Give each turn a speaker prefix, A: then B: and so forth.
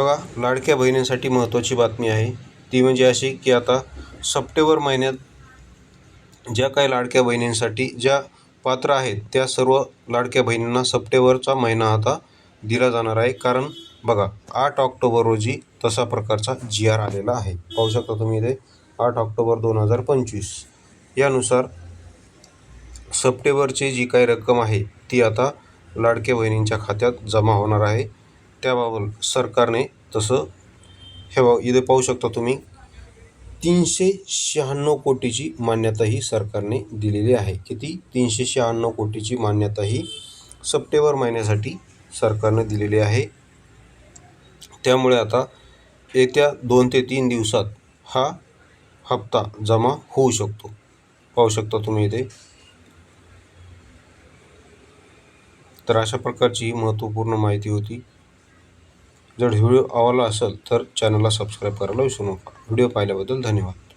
A: बघा लाडक्या बहिणींसाठी महत्त्वाची बातमी आहे. ती म्हणजे अशी की आता सप्टेंबर महिन्यात ज्या काही लाडक्या बहिणींसाठी ज्या पात्र आहेत त्या सर्व लाडक्या बहिणींना सप्टेंबरचा महिना आता दिला जाणार आहे. कारण बघा आठ ऑक्टोबर रोजी तसा प्रकारचा जी आर आलेला आहे. पाहू शकता तुम्ही इथे आठ ऑक्टोबर दोन हजार पंचवीस. यानुसार सप्टेंबरची जी काही रक्कम आहे ती आता लाडक्या बहिणींच्या खात्यात जमा होणार आहे. त्याबाबत सरकारने तसं हे बघा इथे पाहू शकता तुम्ही तीनशे शहाण्णव कोटीची मान्यता ही सरकारने दिलेली आहे. किती? तीनशे शहाण्णव कोटीची मान्यता ही सप्टेंबर महिन्यासाठी सरकारने दिलेली आहे. त्यामुळे आता येत्या दोन ते तीन दिवसात हा हप्ता जमा होऊ शकतो. पाहू शकता तुम्ही इथे. तर अशा प्रकारची ही महत्त्वपूर्ण माहिती होती. जर व्हिडिओ आवडला असेल तर चॅनलला सबस्क्राईब करायला विसरू नका. व्हिडिओ पाहिल्याबद्दल धन्यवाद.